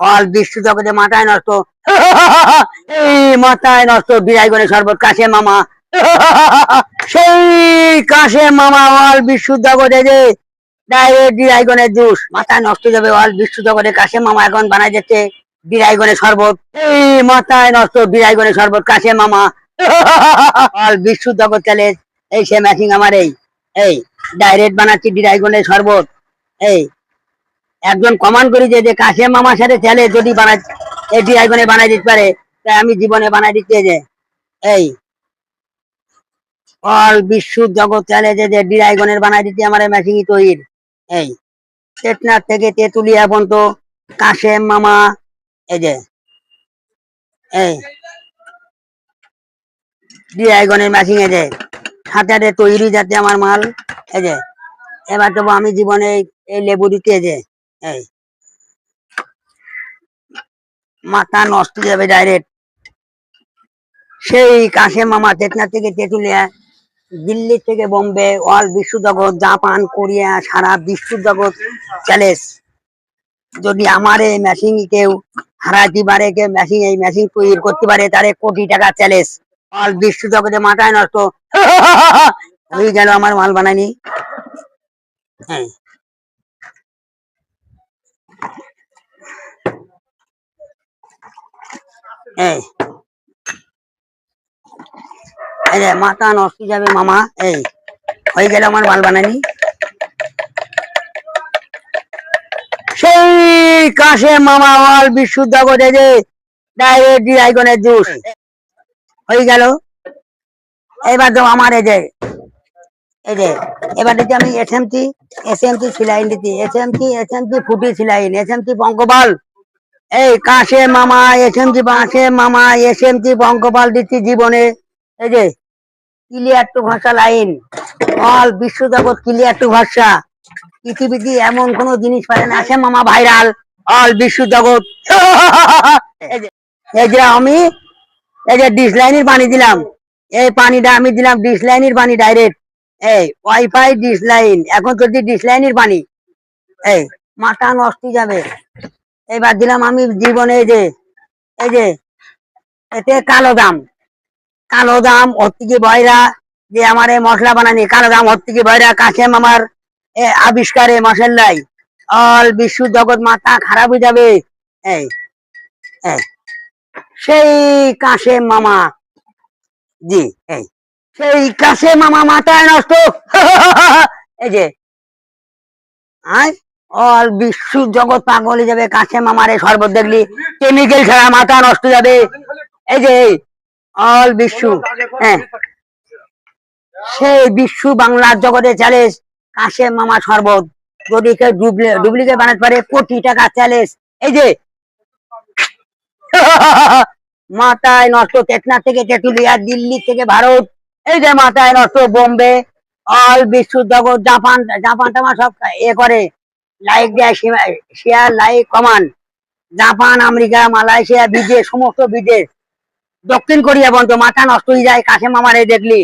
All বিশ্ব জগতে মাথায় নষ্ট। এই মাথায় নষ্ট বিরাইগণের শরবত কাশে মামা। সেই কাশে মামা অল বিশ্ব জগতে যে ডাইরেক্ট বিরাইগণের জুস। মাথায় নষ্ট যাবে অল বিশ্ব জগতে কাশে মামা এখন বানাই যাচ্ছে বিরাইগণের শরবত। এই মাথায় নষ্ট বিরাইগণের শরবত কাশে মামা। অল বিশ্ব জগৎ চলে, এই সে ম্যাচিং আমার এই। এই, ডাইরেক্ট বানাচ্ছি বিরাইগণের শরবত। এই একজন কমান্ড করি যে যে কাশিম মামার সাথে চলে যদি বানাই, এই ডিরাইগনে বানাই দিতে পারে, তাই আমি জীবনে বানাই দিতে যে, এই। অল বিশ্ব জগৎ চলে যে যে ডিরাইগনের বানাই দিতে আমার মেশিন তৈর, এই। চেতনার থেকে তেতুলিয়া পর্যন্ত কাশেম মামা, এই যে, এই। ডিরাইগনের মেশিন এই যে সাথে তৈরি যাতে আমার মাল, এই যে। এবার দেবো আমি জীবনে এই লেবু দিতে যে এই। মাথা নষ্ট যাবে ডাইরেক্ট সেই কাশে মামা চেতনা থেকে তেঁতুলিয়া, দিল্লি থেকে বোম্বে অল বিশ্ব জগৎ জাপান, কোরিয়া, সারা বিশ্ব জগৎ চ্যালেঞ্জ যদি আমার এই মেশিন কেউ হারাইতে পারে কেউ মেশিন এই মেশিন তৈরি করতে পারে, তারে কোটি টাকা চ্যালেঞ্জ অল বিশ্ব জগতে মাথায় নষ্ট। হয়ে গেল আমার মাল বানানি। হ্যাঁ। এই। এই মাথা নষ্ট যাবে, মামা, এই। হয়ে গেল আমার মাল বানানি। সেই কাশে মামা মাল বিশুদ্ধ করে যে ডাইরেক্ট ডিরাইগনের জুস। হয়ে গেল। এবার তো আমার এই যে এই যে, এবার দিতে আমি এসএমটি এসএমটি সিলাইন দিতে এসএমটি এসএমটি ফুটি সিলাইন এসএমটি পঙ্কপাল এই কাশে মামা এসএমটি বাঁশে মামা এসএমটি পঙ্কপাল দিচ্ছি জীবনে। এই যে ক্লিয়ার টু ভাষা লাইন অল বিশ্ব জগৎ ক্লিয়ার টু ভাষা। পৃথিবীতে এমন কোন জিনিস পারে না। আসে মামা ভাইরাল অল বিশ্ব জগৎ এই যে- আমি, এই যে ডিশ লাইনের পানি দিলাম। এই পানিটা আমি দিলাম ডিশ লাইনের পানি ডাইরেক্ট এই ওয়াইফাই ডিশ লাইন এখন চলছে ডিশ লাইনের পানি এই, মাথা নষ্ট যাবে। এবার দিলাম আমি জীবনে এই যে এই যে, এতে কালো দাম। কালো দাম থেকে বয়রা যে আমার এই মশলা বানানি, কালো দাম থেকে বয়রা কাশেম আমার আবিষ্কারে মশলাই অল বিশ্ব জগৎ মাথা খারাপ হয়ে যাবে। এই, সেই কাশেম মামা। জি, এই, সেই কাশেম মামা মাথায় নষ্ট। এই যে, আয়। অল বিশ্ব জগৎ পাগল যাবে মামার এই শরবত দেখলি কেমিক্যাল ছাড়া মাথা নষ্ট যাবে। এই যে অল বিশ্ব হ্যাঁ। সেই বিশ্ব বাংলার জগতে চ্যালেঞ্জ কাশেম মামা শরবত। যদি কেউ ডুপ্লিকেট বানাতে পারে, কোটি টাকা চ্যালেঞ্জ এই যে, মাথায় নষ্ট চেতনা থেকে তেঁতুলিয়া, দিল্লি থেকে ভারত। এই যে মাথায় নষ্ট বোম্বে। অল বিশ্ব জগৎ, জাপান জাপান টাপান সব এ করে। লাইক দেয় share like comment Japan, America, Malaysia, বিদেশ, সমস্ত বিদেশ। দক্ষিণ কোরিয়া পর্যন্ত মাথা নষ্ট হয়ে যায়, কাশেম আমার দেখলি।